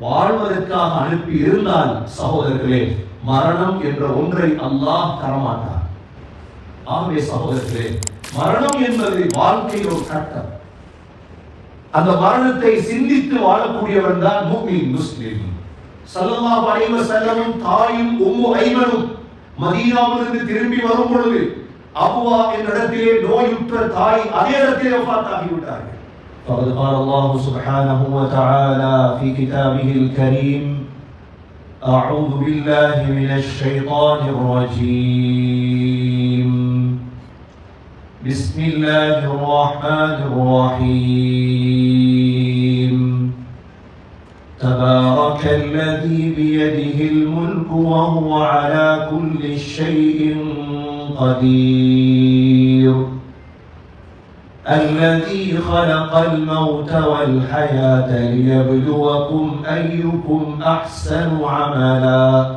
வாழ்வதற்காக அனுப்பி இருந்தால் சகோதரர்களே மரணம் என்ற ஒன்றை அல்லாஹ் தரமாட்டார் ஆகவே சகோதரர்களே மரணம் என்பது வாழ்க்கையில் ஒரு கட்டம். அந்த மரணத்தை சிந்தித்து வாழக்கூடியவன் தான் மூமின் முஸ்லிம். சல்லமா வரைவ செல்லமும் தாயும் உம்மு ஐமனும் மதீனாவிலிருந்து திரும்பி வரும் பொழுது அபுவா என்ற இடத்திலே நோயுற்ற தாய் அதே இடத்திலே பார்த்தாகிவிட்டார்கள் فقد قال الله سبحانه وتعالى في كتابه الكريم أعوذ بالله من الشيطان الرجيم. بسم الله الرحمن الرحيم. تبارك الذي بيده الملك وهو على كل شيء قدير. الذي خلق الموت والحياة ليبلوكم أيكم أحسن عملا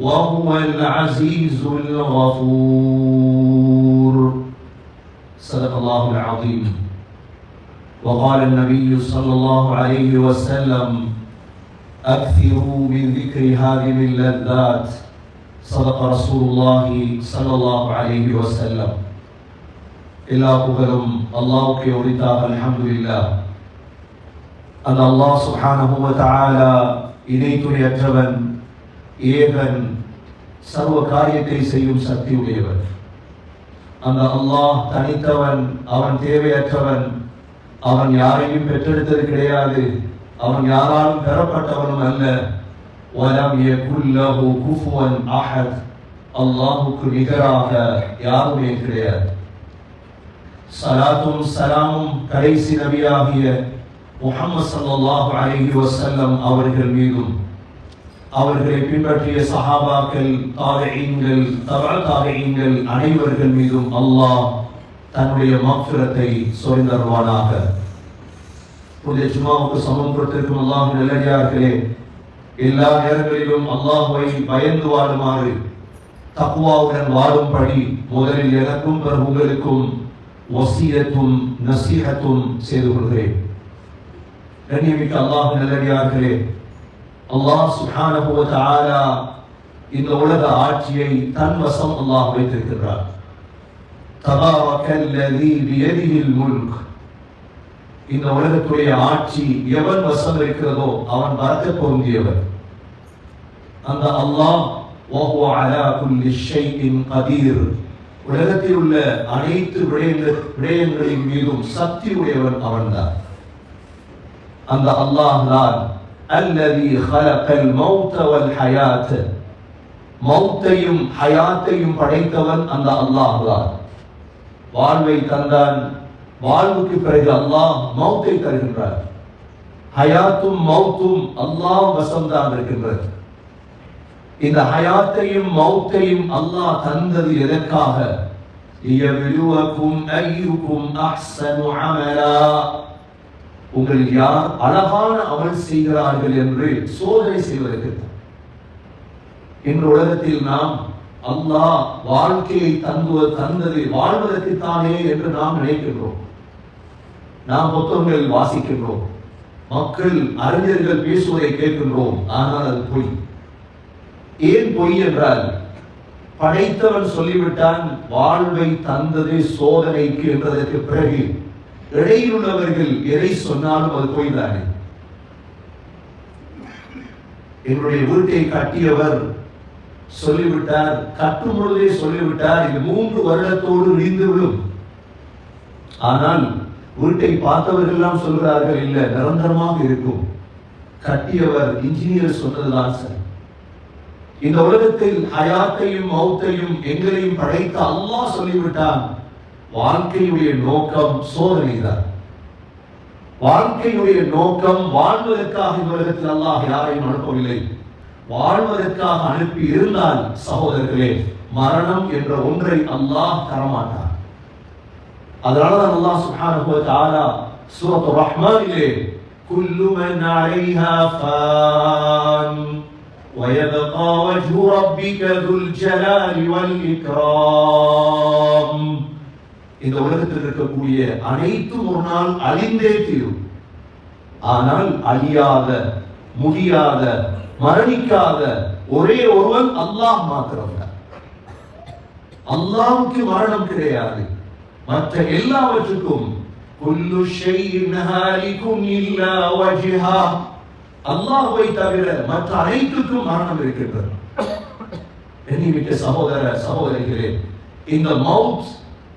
وهو العزيز الغفور. صدق الله العظيم. وقال النبي صلى الله عليه وسلم أكثروا من ذكر هذه اللذات صدق رسول الله صلى الله عليه وسلم. எல்லா புகழும் அல்லாவுக்கே உரித்தாக இல்லா அந்த அல்லாஹ் சுப்ஹானஹு வ தஆலா இணை துணையற்றவன் ஏகன் சர்வ காரியத்தை செய்யும் சக்தி உடையவன் அந்த அல்லாஹ் தனித்தவன் அவன் தேவையற்றவன் அவன் யாரையும் பெற்றெடுத்தது கிடையாது அவன் யாராலும் பெறப்பட்டவனும் அல்ல. வலம் யகுல்லஹு குஃபுவன் அஹத் அல்லாஹுக்கு நிகராக யாருமே கிடையாது. சலாத்தும் சலாமும் கடைசி நபியாகிய முகமது ஸல்லல்லாஹு அலைஹி வசல்லம் அவர்கள் மீதும் அவர்களை பின்பற்றிய சஹாபாக்கள் தாகையங்கள் தபா தாகையங்கள் அனைவர்கள் மீதும் அல்லாஹ் தன்னுடைய மக்ஃபிரத்தை சொரிந்தருவானாக. புதிய சும்மாவுக்கு சமம் கொடுத்திருக்கும் அல்லாஹ் நல்லடியார்களே எல்லா நேரங்களிலும் அல்லாஹுவை பயந்து வாழுமாறு தக்குவாவுடன் வாழும்படி முதலில் எனக்கும் பிறகு உங்களுக்கும் வசியத்தும் நசீகத்தும் செய்து கொள்கிறேன். கண்ணியமிக்க அல்லாஹ் நல்லடியார்களே அல்லாஹ் சுப்ஹானஹு வ தஆலா இந்த உலக ஆட்சியை தன் வசம் அல்லாஹ் வைத்திருக்கிறார் தபாரக்கல்லதி பியதிஹில் முல்க். இந்த உலகத்துடைய ஆட்சி எவன் வசம் இருக்கிறதோ அவன் பறக்க பொருந்தியவன் அந்த அல்லாஹ் உலகத்தில் உள்ள அனைத்து விடயங்கள் விடயங்களின் மீதும் சக்தி உடையவன் அவன்தான். அந்த அல்லாஹ் தான் அல்லதி ஹலக்கல் மௌத்தவல் ஹயாத். மௌத்தையும் ஹயாத்தையும் படைத்தவன் அந்த அல்லாஹ் தான். வாழ்வை தந்தான் வாழ்வுக்கு பிறகு அல்லாஹ் மௌத்தை தருகின்றார் ஹயாத்தும் மௌத்தும் அல்லாஹ் வசம்தான் இருக்கின்றது. இந்த ஹயாத்தையும் மௌத்தையும் அல்லாஹ் தந்தது எதற்காக? உங்கள் யார் அழகான அமல் செய்கிறார்கள் என்று சோதனை செய்வதற்கு இன்று உலகத்தில் நாம் அல்லாஹ் வாழ்க்கையை தந்து தந்தது வாழ்வதற்கு தானே என்று நாம் நினைக்கின்றோம். நாம் புத்தகங்கள் வாசிக்கின்றோம். மக்கள் அறிஞர்கள் பேசுவதை கேட்கின்றோம். ஆனால் அது பொய். ஏன் பொய் என்றால் படைத்தவன் சொல்லிவிட்டான் வாழ்வை தந்தது சோதனைக்கு என்றதற்கு பிறகு இடையில் உள்ளவர்கள் எதை சொன்னாலும் அது பொய் தானே? என்னுடைய வீட்டை கட்டியவர் சொல்லிவிட்டார் கட்டும் பொழுதே சொல்லிவிட்டார் இது மூன்று வருடத்தோடு இடிந்து ஆனால் வீட்டை பார்த்தவர்கள்லாம் சொல்கிறார்கள் இல்லை நிரந்தரமாக இருக்கும். கட்டியவர் இன்ஜினியர் சொன்னதுதான் சரி. இந்த உலகத்தில் ஹயாத்தையும் மௌத்தையும் எங்களையும் படைத்த அல்லாஹ் சொல்லிவிட்டான். வாழ்க்கையுடைய நோக்கம் சோதனை தான் வாழ்க்கையுடைய நோக்கம் வாழ்வதற்காக இந்த உலகத்தில் அல்லாஹ் யாரையும் அனுப்பவில்லை. வாழ்வதற்காக அனுப்பி இருந்தால் சகோதரர்களே மரணம் என்ற ஒன்றை அல்லாஹ் தரமாட்டார் அதனாலதான் அல்லாஹ் சுப்ஹானஹு வ தஆலா சூரத்து ரஹ்மானிலே குல்லு மன் அலைஹா ஃபான். ويبقى وجه ربك ذو الجلال والإكرام இந்த உலகத்தில் இருக்கக்கூடிய அனைத்தும் ஒரு நாள் அழிந்தே தீரும் ஆனால் அழியாத முடியாத மரணிக்காத ஒரே ஒருவன் அல்லாஹ் மாத்திரம்தான் அல்லாஹ்வுக்கு மரணம் கிடையாது மற்ற எல்லாவற்றுக்கும் குல்லு ஷைஇன் ஹாலிகும் இல்லா வஜ்ஹா அல்லாஹுவை தவிர மற்ற அனைத்துக்கும் மரணம் இருக்கின்றது. எண்ணிவிட்ட சகோதர சகோதரிகளே இந்த மவுத்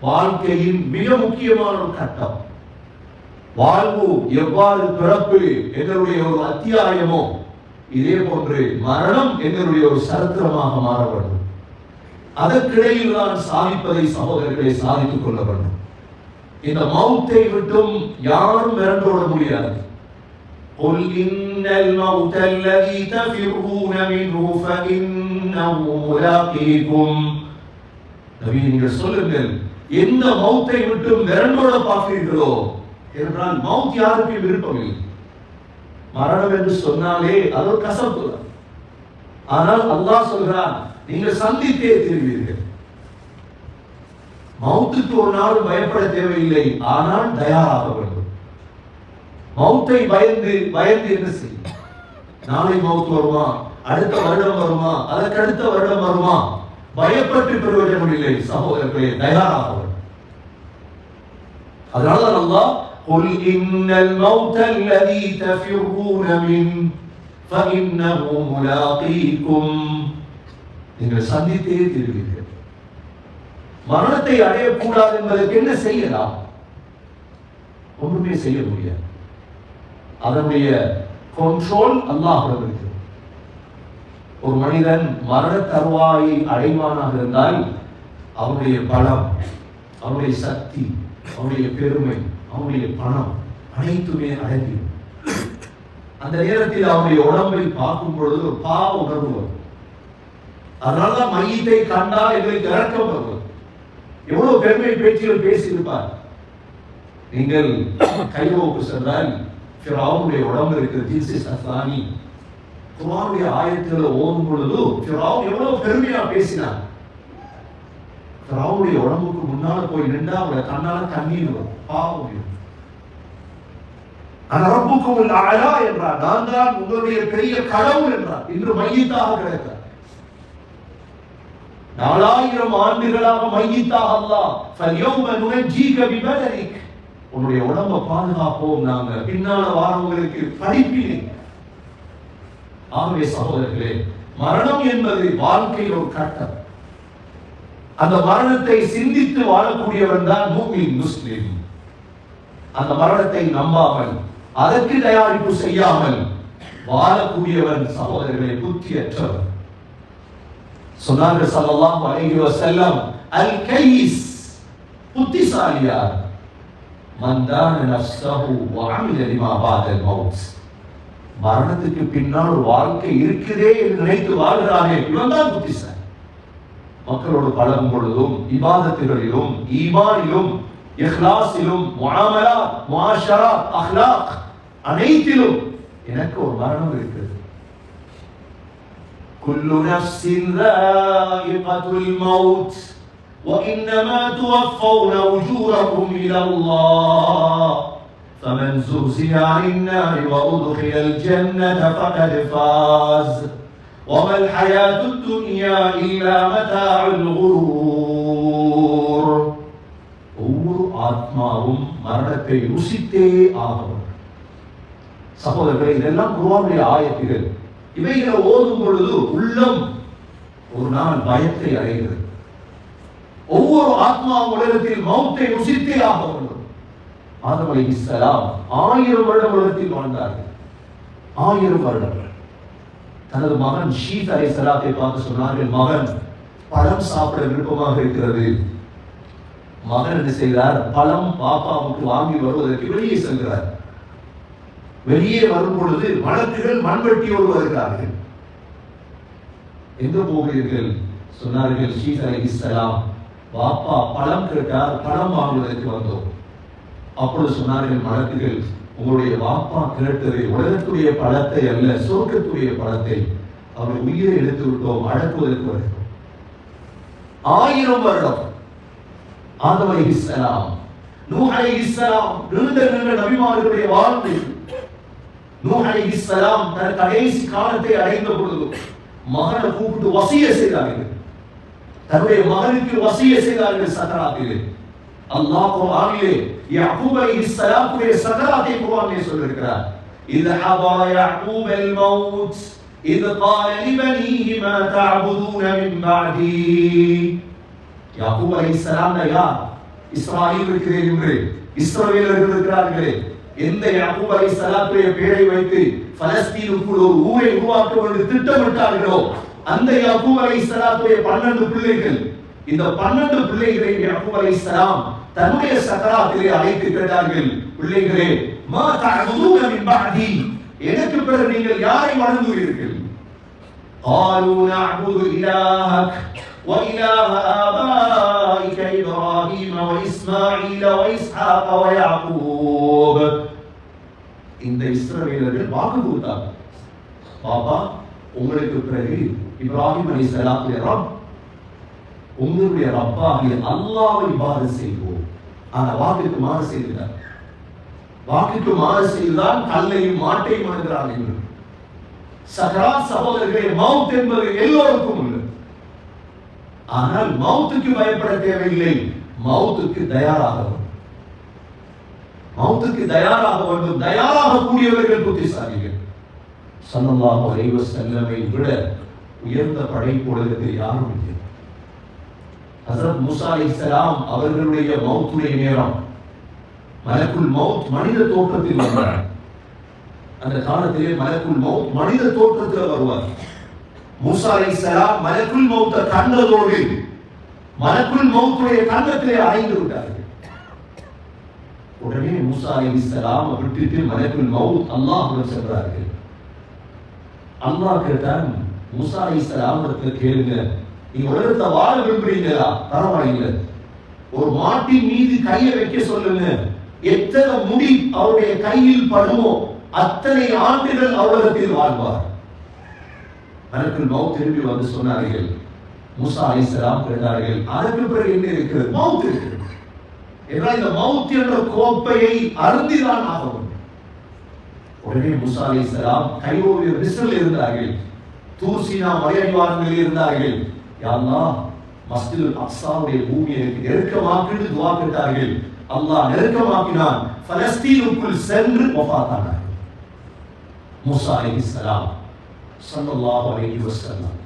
வாழ்க்கையின் மிக முக்கியமான ஒரு கட்டம். வாழ்வு எவ்வாறு பிறப்பு எங்களுடைய ஒரு அத்தியாயமோ இதே போன்று மரணம் எங்களுடைய ஒரு சரித்திரமாக மாற வேண்டும். அதற்கிடையில் நான் சாதிப்பதை சகோதரர்களை சாதித்துக் கொள்ள வேண்டும். இந்த மௌத்தை விட்டும் யாரும் விரண்டோட முடியாது. قل إن الموت الذي تفرون منه فإنه ملاقيكم நபி நீங்கள் சொல்லுங்கள் எந்த மௌத்தை விட்டும் விரண்டோட பார்க்கிறீர்களோ என்றால் மவுத் யாருக்கும் விருப்பமில்லை மரணம் என்று சொன்னாலே அது ஒரு கசப்பு தான் ஆனால் அல்லாஹ் சொல்கிறான் நீங்கள் சந்தித்தே தீர்வீர்கள் மௌத்துக்கு ஒரு நாள் பயப்பட தேவையில்லை ஆனால் தயாராக வேண்டும் மௌத்தை பயந்து பயந்து என்ன செய்யும் நாளை மவுத் வருமா அடுத்த வருடம் வருமா அதற்கு அடுத்த வருடம் வருமா பயப்பட்டு பிரயோஜனம் இல்லை சகோதரர்களே தயாராக வேண்டும் அதனால அல்லாஹ் قل إن الموت الذي تفرون منه فإنه ملاقيكم நீங்கள் சந்தித்தே தீர்வீர்கள் மரணத்தை அடையக்கூடாது என்பதற்கு என்ன செய்யலாம் ஒன்றுமே செய்ய முடியாது அதனுடைய கண்ட்ரோல் அல்லாஹிடம் இருக்கிறது ஒரு மனிதன் மரண தருவாயை அடைவானாக இருந்தால் அவனுடைய பலம் அவனுடைய சக்தி அவனுடைய பெருமை அவனுடைய பணம் அனைத்துமே அடங்கிடும். அந்த நேரத்தில் அவனுடைய உடம்பை பார்க்கும் பொழுது ஒரு பாவ உணர்வு வரும். அதனாலதான் மையத்தை கண்டால் எங்களுக்கு இறக்கம் வரும் எவ்வளவு பெருமை பேச்சுகள் பேசியிருப்பார். நீங்கள் கைரோவுக்கு சென்றால் ஃபிராவுடைய உடம்பு இருக்கிற ஜீசி சஸ்தானி குர்ஆனுடைய ஆயத்தில் ஓதும் பொழுது ஃபிரௌன் எவ்வளவு பெருமையா பேசினார். ஃபிராவுடைய உடம்புக்கு முன்னால போய் நின்றா அவங்கள கண்ணால கண்ணீர் வரும். பாவம் வரும். ஆனா ரப்புக்கும் அலா என்றார். நான் தான் உங்களுடைய பெரிய கடவுள் என்றார். இன்று மையத்தாக கிடைத்தார் நாலாயிரம் ஆண்டுகளாக மையத்தாக அல்லாஹ். ஃபல்யௌம நுனஜ்ஜீக பிபதனிக் உன்னுடைய உடம்ப பாதுகாப்போம் நாங்க பின்னால வாரவங்களுக்கு படிப்பினை ஆகவே சகோதரர்களே மரணம் என்பது வாழ்க்கையில் ஒரு கட்டம். அந்த மரணத்தை சிந்தித்து வாழக்கூடியவன் தான் மூமின் முஸ்லிம். அந்த மரணத்தை நம்பாமல் அதற்கு தயாரிப்பு செய்யாமல் வாழக்கூடியவன் சகோதரர்களை புத்தியற்றவன். சொன்னார்கள் ஸல்லல்லாஹு அலைஹி வஸல்லம் அல் கைஸ் புத்திசாலியார். மன் தான் நஃப்ஸஹு வஅமில லிமா பாதல் மவுத் மரணத்துக்கு பின்னால் வாழ்க்கை இருக்கிறதே என்று நினைத்து வாழ்கிறானே. இவன் புத்திசாலி. மக்களோடு பழகும் பொழுதும் இபாதத்துகளிலும் ஈமானிலும் இஹ்லாஸிலும் முஆமலா முஆஷரா அஹ்லாக் அனைத்திலும் எனக்கு ஒரு மரணம் இருக்கிறது. குல்லு நஃப்ஸின் ராயிகத்துல் மவுத். وإنما توفون أجوركم إلى الله فمن زهزه عن النار وأدخل الجنة فقد فاز وما الحياة الدنيا إلا متاع الغرور ஒவ்வொரு ஆத்மாவும் மரணத்தை ருசித்தே ஆகும் சகோதரர்களே இதெல்லாம் குருவானுடைய ஆயத்துகள் இவைகளை ஓதும் பொழுது உள்ளம் ஒரு நாள் பயத்தை அடைகிறது ஒவ்வொரு ஆத்மா உலகத்தில் மௌத்தை ருசித்தே ஆக வேண்டும். ஆதம் அலைஹிஸ்ஸலாம் ஆயிரம் வருடம் உலகத்தில் வாழ்ந்தார்கள். ஆயிரம் வருடங்கள். தனது மகன் ஷீத் அலை சலாத்தை பார்த்து சொன்னார்கள் மகன் பழம் சாப்பிட விருப்பமாக இருக்கிறது. மகன் என்ன செய்கிறார்? பழம் பாப்பாவுக்கு வாங்கி வருவதற்கு வெளியே செல்கிறார். வெளியே வரும் பொழுது வழக்குகள் மண்வெட்டியோடு வருகிறார்கள். எங்க போகிறீர்கள்? சொன்னார்கள் ஷீத் அலை இஸ்லாம் பாப்பா பழம் கேட்டார் பழம் வாங்குவதற்கு வந்தோம். அப்பொழுது சொன்னார்கள் வழக்குகள் உங்களுடைய வாப்பா கேட்டது உலகத்துடைய பழத்தை அல்ல சொர்க்கத்துடைய பழத்தை. அவர் உயிரை எடுத்து விட்டோம் அடக்குவதற்கு வருகிறோம். ஆயிரம் வருடம். ஆதம் இஸ்லாம் நூஹலை இஸ்லாம் நீண்ட நீண்ட நபிமார்களுடைய வாழ்வு. நூஹலை இஸ்லாம் தன் கடைசி காலத்தை அடைந்த பொழுது மகனை கூப்பிட்டு வசிய செய்தார்கள். தன்னுடைய மகனுக்கு வசிய செய்தார்கள் சக்கராத்திலே அல்லாஹ் குர்ஆனிலே யாக்கூப் அலைஹிஸ்ஸலாத்துடைய சக்கராத்தை குர்ஆனிலே சொல்லியிருக்கிறார் إذ حضر يعقوب الموت إذ قال لبنيه ما تعبدون من بعدي யாக்கூப் அலைஹிஸ்ஸலாம் யார் இஸ்ராயீல் இருக்கிறேன் என்று இஸ்ரவேலர்கள் இருக்கிறார்களே எந்த யாக்கூப் அலைஹிஸ்ஸலாத்துடைய பெயரை வைத்து பலஸ்தீனுக்குள் ஒரு ஊரை உருவாக்க வேண்டும் திட்டமிட்டார்களோ அந்த யாக்கூப் அலைஹிஸ்ஸலாத்துடைய பன்னெண்டு பிள்ளைகள் இந்த பன்னெண்டு பிள்ளைகளை யாக்கூப் அலைஹிஸ்ஸலாம் தன்னுடைய சக்கராத்திலே அழைத்து கேட்டார்கள் பிள்ளைகளே மா தஅபுதூன மின் பஅதி எனக்கு பிறகு நீங்கள் யாரை வணங்குவீர்கள் قالوا نعبد إلهك وإله آبائك إبراهيم وإسماعيل وإسحاق ويعقوب இந்த இஸ்ரவேலர்கள் வாக்கு கொடுத்தாங்க பாபா உங்களுக்கு பிறகு இப்ராஹிம் அலி சலாத்துடைய ரப் உங்களுடைய ரப்பாகிய அல்லாவை இவ்வாறு செய்வோம். ஆனா வாக்குக்கு மாறு செய்கிறார் வாக்குக்கு மாறு செய்தால் கல்லையும் மாட்டையும் அணுகிறார் என்று. சகரா சகோதரர்களே மவுத் என்பது எல்லோருக்கும் உண்டு. ஆனால் மவுத்துக்கு பயப்பட தேவையில்லை. மவுத்துக்கு தயாராக மவுத்துக்கு தயாராக வேண்டும். தயாராக கூடியவர்கள் புத்திசாலிகள். சன்னல்லாஹு அலைஹி வஸல்லமை விட உயர்ந்த படைப்பு உலகத்தில் யாரும் இல்லை. ஹசரத் மூசா இஸ்லாம் அவர்களுடைய மௌத்துடைய நேரம். மலக்குள் மவுத் மனித தோற்றத்தில் வந்தார் அந்த காலத்திலே மலக்குள் மவுத் மனித தோற்றத்தில் வருவார். மூசா அலைஹிஸ்ஸலாம் மலக்குள் மவுத்த கண்டதோடு மலக்குள் மவுத்துடைய கண்டத்திலே அடைந்து விட்டார்கள். உடனே மூசா அலைஹிஸ்ஸலாம் விட்டுட்டு மலக்குள் மவுத் அல்லாஹுடன் சென்றார்கள். அல்லாஹ் கேட்டான் முசா அலைஹிஸ்ஸலாம் கேளுங்க. நீங்க உலகத்தை வாழ விரும்புறீங்களா? பரவாயில்லை. ஒரு மாட்டின் மீது கையை வைக்க சொல்லுங்க. எத்தனை முடி அவருடைய கையில் படுமோ அத்தனை ஆண்டுகள் அவ்வுலகத்தில் வாழ்வார். மலக்குல் மவுத் திரும்பி வந்து சொன்னார்கள். முசா அலைஹிஸ்ஸலாம் கேட்டார்கள் அதற்கு பிறகு என்ன இருக்கிறது? மவுத் இருக்கிறது. என்றால் இந்த மவுத் என்ற கோப்பையை அருந்திதான் ஆக உடனே உடனே மூசா அலைஹிஸ்ஸலாம் கையோடு விசில் இருந்தார்கள். தூசினா மலையடிவாரங்களில் இருந்தார்கள். யா அல்லாஹ் அப்சாவுடைய பூமியை நெருக்கமாக்கிட்டு துவா கேட்டார்கள். அல்லாஹ் நெருக்கமாக்கினான். பலஸ்தீனுக்குள் சென்று வஃபாத்தானார்கள் மூசா அலைஹிஸ்ஸலாம் ஸல்லல்லாஹு அலைஹி வஸல்லம்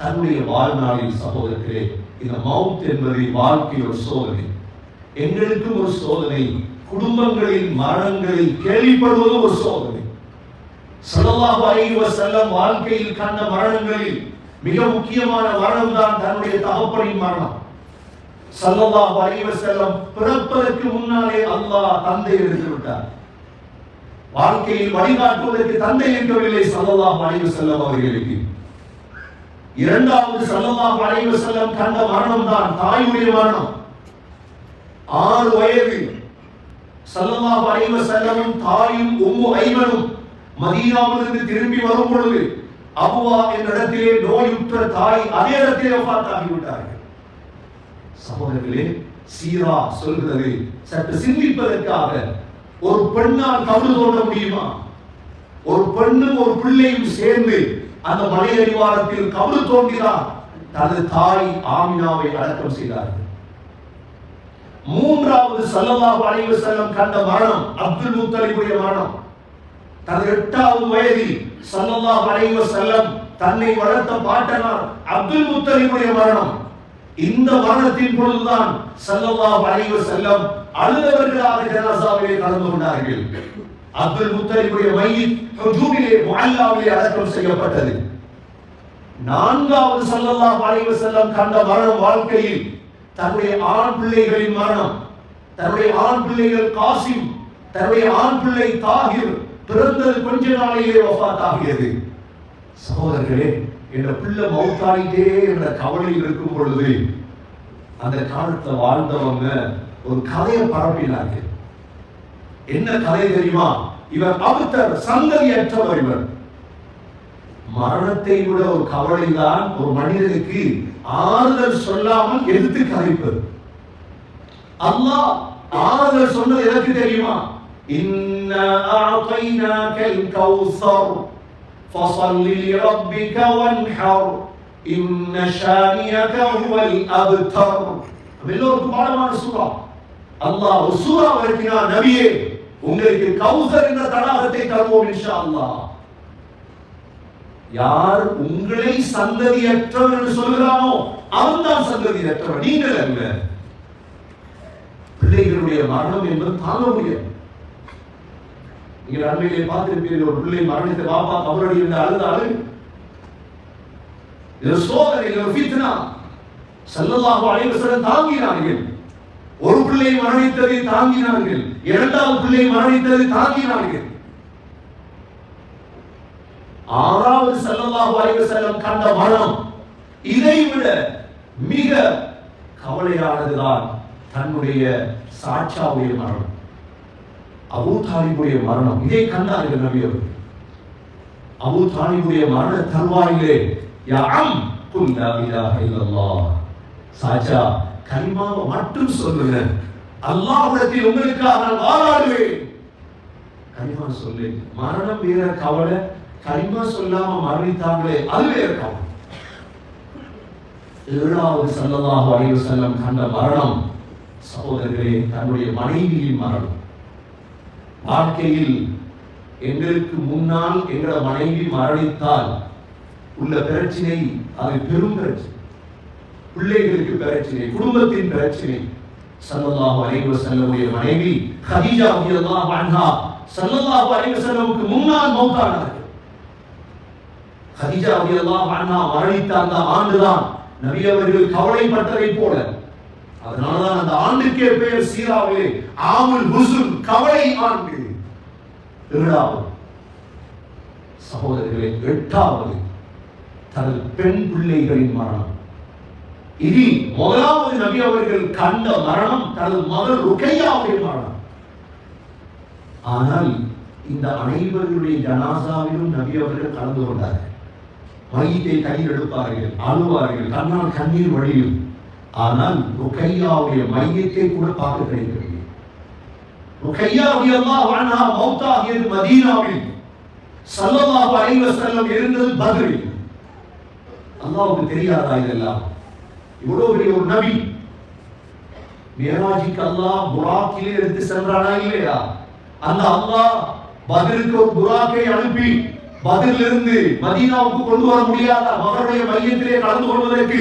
தன்னுடைய வாழ்நாளில் சகோதரர்களே இந்த மவுத் என்பது வாழ்க்கை ஒரு சோதனை. எங்களுக்கும் ஒரு சோதனை. குடும்பங்களின் மரணங்களில் கேள்விப்படுவது ஒரு சோதனை. ஸல்லல்லாஹு அலைஹி வஸல்லம் வாழ்க்கையில் கண்ட மரணங்களில் மிக முக்கியமான மரணம் தான் தன்னுடைய தகப்பனின் மரணம். சல்லல்லாஹு அலைஹி வஸல்லம் பிறப்பதற்கு முன்னாலே அல்லாஹ் தந்தை எடுத்து விட்டார். வாழ்க்கையில் வழிகாட்டுவதற்கு தந்தை இருக்கவில்லை சல்லல்லாஹு அலைஹி வஸல்லம் அவர்களுக்கு. இரண்டாவது சல்லல்லாஹு அலைஹி வஸல்லம் கண்ட மரணம் தான் தாயுடைய மரணம். ஆறு வயது சல்லல்லாஹு அலைஹி வஸல்லமும் தாயும் உம்மு ஐமனும் மதீனாவிலிருந்து திரும்பி வரும் பொழுது அபுவா என்ற இடத்திலே நோயுற்ற தாய் அதே இடத்திலே வஃபாத்தாகி விட்டார்கள். சகோதரர்களே சீரா சொல்கிறது சற்று சிந்திப்பதற்காக ஒரு பெண்ணால் கவுடு தோண்ட முடியுமா? ஒரு பெண்ணும் ஒரு பிள்ளையும் சேர்ந்து அந்த மலை அடிவாரத்தில் கவுடு தோன்றினார் தனது தாய் ஆமினாவை அடக்கம் செய்தார்கள். மூன்றாவது சல்லல்லாஹு அலைஹி வஸல்லம் கண்ட மரணம் அப்துல் முத்தலிபுடைய மரணம். தனது எட்டாவது வயதில் சல்லல்லா அலைஹி செல்லம் தன்னை வளர்த்த பாட்டனார் அப்துல் முத்தலிபுடைய மரணம். இந்த மரணத்தின் பொழுதுதான் சல்லல்லா அலைஹி செல்லம் அழுதவர்களாக ஜனாசாவிலே கலந்து கொண்டார்கள். அப்துல் முத்தலிபுடைய மையத் ஹுஜூரிலே அடக்கம் செய்யப்பட்டது. நான்காவது சல்லல்லா அலைஹி செல்லம் கண்ட மரணம் வாழ்க்கையில் தன்னுடைய ஆண் பிள்ளைகளின் மரணம். தன்னுடைய ஆண் பிள்ளைகள் காசிம் தன்னுடைய ஆண் பிள்ளை தாகிர் பிறந்தது கொஞ்ச நாளையிலே வஃபாத் ஆகியது சகோதரர்களே என்ற பிள்ளை மௌத்தாயிட்டே என்ற கவலை இருக்கும் பொழுது அந்த காலத்தை வாழ்ந்தவங்க ஒரு கதையை பரப்பினார்கள். என்ன கதை தெரியுமா? இவர் அபுத்தர் சந்ததியற்றவர் இவர். மரணத்தை விட ஒரு கவலை தான் ஒரு மனிதனுக்கு ஆறுதல் சொல்லாமல் எதிர்த்து கதைப்பது. அல்லாஹ் ஆறுதல் சொன்னது எனக்கு தெரியுமா? إنا أعطيناك الكوثر فصل لربك وانحر إن شانئك هو الأبتر எல்லோருக்கும் பாடமான சூறா அல்லாஹ் ஒரு சூறா இருக்கிறார் நபியே உங்களுக்கு கௌசர் என்ற தடாகத்தை தருவோம் இன்ஷா அல்லாஹ் யார் உங்களை சந்ததியற்றவர் என்று சொல்கிறானோ அவன் தான் சந்ததியற்றவர் நீங்கள் அல்ல பிள்ளைகளுடைய மரணம் என்பது தாங்க முடியாது நீங்கள் அண்மையிலே பார்த்திருப்பீர்கள் ஒரு பிள்ளை மரணித்த பாப்பா கபரடி இருந்த அழுத அழு இது சோதனை இது ஃபித்னா ஸல்லல்லாஹு அலைஹி வஸல்லம் தாங்கினார்கள். ஒரு பிள்ளை மரணித்ததை தாங்கினார்கள். இரண்டாவது பிள்ளை மரணித்ததை தாங்கினார்கள். ஆறாவது ஸல்லல்லாஹு அலைஹி வஸல்லம் கண்ட மரணம் இதை விட மிக கவலையானதுதான் தன்னுடைய சாட்சாவுடைய மரணம். அபூதாலிபுடைய மரணம். இதை கண்டார்கள் நபி அவர்கள் அபூ மரண தருவாயிலே யாம் இலாஹ இல்லல்லாஹ். சாச்சா கலிமாவை மட்டும் சொல்லுங்க. அல்லாஹ்விடத்தில் உங்களுக்காக நான் வாழாடுவேன் கலிமா சொல்லு. மரணம் வேற கவலை கலிமா சொல்லாம மரணித்தாங்களே அது வேற கவலை. ஏழாவது ஸல்லல்லாஹு அலைஹி வஸல்லம் கண்ட மரணம். சகோதரர்களே தன்னுடைய மனைவியின் மரணம். வாழ்க்கையில் எங்களுக்கு முன்னால் எங்களோட மனைவி மரணித்தால் உள்ள பிரச்சனை அது பெரும் பிரச்சனை. பிள்ளைகளுக்கு பிரச்சனை குடும்பத்தின் பிரச்சனை. சல்லல்லாஹு அலைஹி வஸல்லமுடைய மனைவி கதீஜா ரலியல்லாஹு அன்ஹா சல்லல்லாஹு அலைஹி வஸல்லமுக்கு முன்னால் மௌத்தானார்கள். கதீஜா ரலியல்லாஹு அன்ஹா மரணித்த அந்த ஆண்டுதான் நபி அவர்கள் கவலைப்பட்டதை போல அதனாலதான் அந்த ஆண்டுக்கே பெயர் சீராவிலே ஆமுல் ஹுசுன் கவலை ஆண்டு. ஏழாவது சகோதரர்களே எட்டாவது தனது பெண் பிள்ளைகளின் மரணம். இதில் முதலாவது நபி அவர்கள் கண்ட மரணம் தனது மகள் ருக்கையாவுடைய மரணம். ஆனால் இந்த அனைவருடைய ஜனாசாவிலும் நபி அவர்கள் கலந்து கொண்டார்கள். வயிற்றை கையில் எடுப்பார்கள் அழுவார்கள் கண்ணால் கண்ணீர் வழியும். ஆனால் ருக்கையாவுடைய மையத்தை கூட பார்க்க கிடைக்கிறது ருக்கையா ரலியல்லாஹு அன்ஹா மௌத்தாகியது மதீனாவில் சல்லல்லாஹு அலைஹி வஸல்லம் இருந்தது பத்ரில். அல்லாஹ்வுக்கு தெரியாதா இதெல்லாம்? இவ்வளவு பெரிய ஒரு நபி. மேராஜிக்கு அல்லாஹ் புராக்கிலே எடுத்து சென்றானா இல்லையா? அந்த அல்லாஹ் பதிலுக்கு ஒரு புராக்கை அனுப்பி பதிலிருந்து மதீனாவுக்கு கொண்டு வர முடியாத? மகனுடைய மையத்திலே கலந்து கொள்வதற்கு.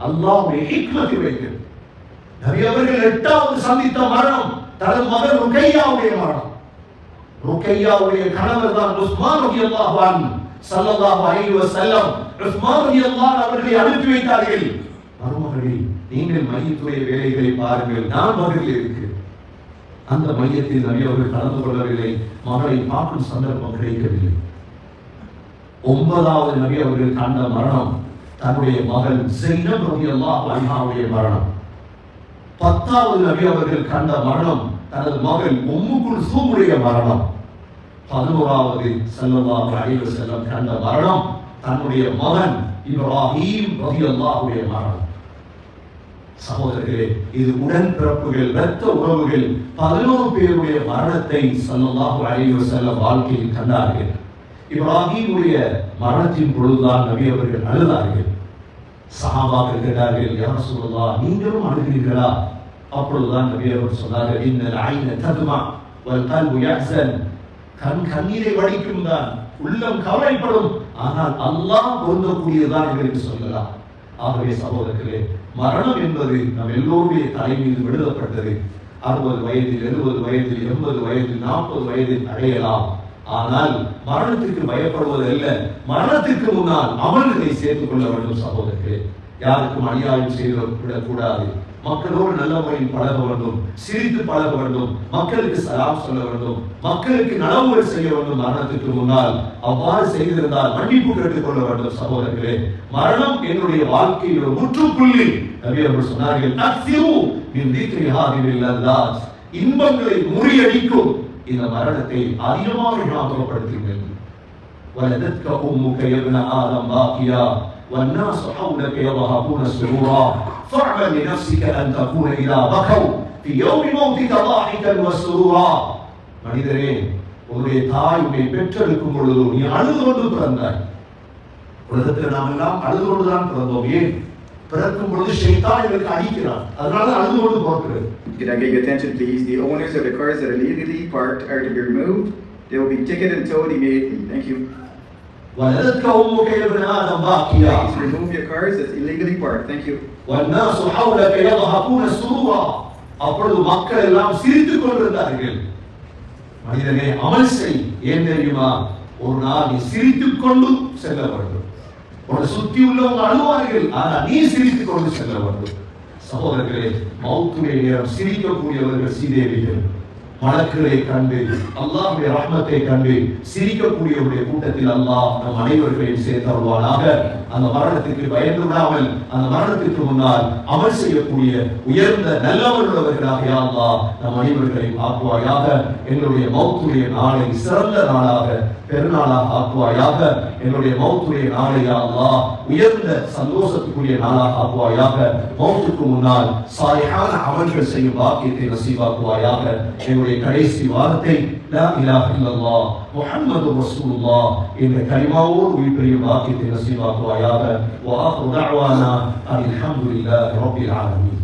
சகோதரர்களே அல்லாஹ்வுடைய ஹிக்மத்தை வைக்கிறது நபி அவர்கள் எட்டாவது சந்தித்த மரணம் தனது மகன் ருக்கையாவுடைய மரணம். ருக்கையாவுடைய கணவர் தான் உஸ்மான் ரலியல்லாஹு அன்ஹு. சல்லல்லாஹு அலைஹி வஸல்லம். உஸ்மான் ரலியல்லாஹு அவர்களை அனுப்பி வைத்தார்கள். மருமகளே நீங்கள் மையத்துடைய வேலைகளை பாருங்கள். நான் மகளில் இருக்கிறேன். அந்த மையத்தில் நபி அவர்கள் கலந்து கொள்ளவில்லை. மகளை பார்க்கும் சந்தர்ப்பம் கிடைக்கவில்லை. ஒன்பதாவது நபி அவர்கள் கண்ட மரணம் தன்னுடைய மகள் செய்தம் ரவி அல்லாஹ் அன்ஹாவுடைய மரணம். பத்தாவது நபி அவர்கள் கண்ட மரணம் தனது மகள் உம்மு சூமுடைய மரணம். பதினோராவது ஸல்லல்லாஹு அலைஹி செல்லம் கண்ட மரணம் தன்னுடைய மகன் இப்ராஹிம் ரவி அல்லாஹுடைய மரணம். சகோதரர்களே இது உடன்பிறப்புகள் இரத்த உறவுகள் பதினோரு பேருடைய மரணத்தை ஸல்லல்லாஹு அலைஹி செல்ல வாழ்க்கையில் கண்டார்கள். இப்ராஹிமுடைய மரணத்தின் பொழுதுதான் நபி அவர்கள் அழுதார்கள் சஹாபாக்கள் கேட்டார்கள் யார் ரசூலுல்லாஹ் நீங்களும் அழுகிறீர்களா அப்பொழுதுதான் நபி அவர் சொன்னார்கள் இன்னல் ஐன ததுமா வல் கல்பு யஹ்சன். கண் கண்ணீரை வடிக்கும் தான் உள்ளம் கவலைப்படும். ஆனால் அல்லாஹ் பொருந்தக்கூடியதான் என்று சொல்லலாம் ஆகவே சகோதரர்களே மரணம் என்பது நம் எல்லோருடைய தலை மீது விடுதப்பட்டது அறுபது வயதில் எழுபது வயதில் எண்பது வயதில் நாற்பது வயதில் அடையலாம். ஆனால் மரணத்திற்கு பயப்படுவது அல்ல. மரணத்திற்கு முன்னால் அமல்களை சேர்த்துக் கொள்ள வேண்டும் சகோதரர்களே. யாருக்கும் அநியாயம் செய்து கூடாது மக்களோடு நல்ல முறையில் பழக வேண்டும் சிரித்து பழக வேண்டும் மக்களுக்கு சலாம் சொல்ல வேண்டும் மக்களுக்கு நலவுரை செய்ய வேண்டும் மரணத்திற்கு முன்னால். அவ்வாறு செய்திருந்தால் மன்னிப்பு கேட்டுக்கொள்ள வேண்டும் சகோதரர்களே. மரணம் என்னுடைய வாழ்க்கையில் ஒரு முற்றுப்புள்ளி. நபி அவர்கள் சொன்னார்கள் இன்பங்களை முறியடிக்கும். இந்த மரணத்தை அதிகமாக ஞாபகப்படுத்துங்கள் ولدتك أمك يا ابن آدم باقيا والناس حولك يضحكون سرورا فاعمل لنفسك أن تكون إذا بكوا في يوم موتك ضاحكا وسرورا மனிதரே உன்னுடைய தாய் உன்னை பெற்றெடுக்கும் பொழுது நீ அழுது கொண்டு பிறந்தாய் உலகத்தில் நாம் எல்லாம் அழுது கொண்டுதான் பிறந்தோம் ஏன் பிறக்கும் பொழுது ஷைத்தான் அடிக்கிறான் அதனால அழுது கொண்டு Can I get your attention, please? The owners of the cars that are illegally parked are to be removed. They will be ticketed and towed immediately. Thank you. Please remove your cars that's illegally parked. Thank you. அப்பொழுது மக்கள் எல்லாம் சிரித்துக் கொண்டிருந்தார்கள் மனிதனே அமல் செய் ஏன் தெரியுமா ஒரு நாள் நீ சிரித்துக் கொண்டும் செல்ல வேண்டும் உன்னை சுத்தி உள்ளவங்க அழுவார்கள். ஆனா நீ சிரித்துக் கொண்டு செல்ல வேண்டும். சகோதரர்களே மௌத்துடைய நேரம் சிரிக்கக்கூடியவர்கள் சீதேவிகள் மலக்குகளை கண்டு அல்லாஹ்வுடைய ரஹ்மத்தை கண்டு சிரிக்கக்கூடியவருடைய கூட்டத்தில் அல்லாஹ் நம் அனைவர்களையும் சேர்த்தருவானாக அந்த மரணத்திற்கு பயந்து விடாமல் அந்த மரணத்திற்கு முன்னால் அமல் செய்யக்கூடிய உயர்ந்த நல்லவர்களவர்களாக யா அல்லாஹ் நம் அனைவர்களையும் ஆக்குவாயாக. எங்களுடைய மௌத்துடைய நாளை சிறந்த நாளாக பெருநாளாக ஆக்குவாயாக என்னுடைய மௌத்துடைய நாளை அல்லா உயர்ந்த சந்தோஷத்துக்குரிய நாளாக ஆக்குவாயாக மௌத்துக்கு முன்னால் சாயகான அமல்கள் செய்யும் வாக்கியத்தை நசீவாக்குவாயாக என்னுடைய கடைசி வாரத்தை லா இலாஹ இல்லல்லா முஹம்மது ரசூலுல்லா என்ற கலிமாவோடு உயிர்பிரியும் வாக்கியத்தை நசீவாக்குவாயாக வா துதாவானா அல்ஹம்துலில்லாஹி ரப்பில் ஆலமீன்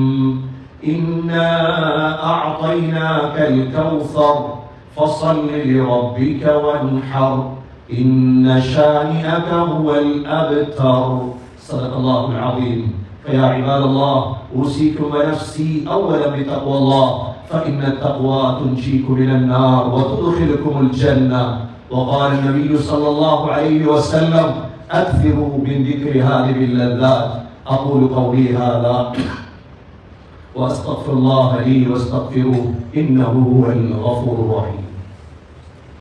إنا أعطيناك الكوثر فصل لربك وانحر إن شانئك هو الأبتر. صدق الله العظيم. فيا عباد الله أوصيكم ونفسي أولا بتقوى الله فإن التقوى تنجيكم من النار وتدخلكم الجنة. وقال النبي صلى الله عليه وسلم أكثروا من ذكر هذه اللذات أقول قولي هذا وأستغفر الله لي واستغفروه إنه هو الغفور الرحيم.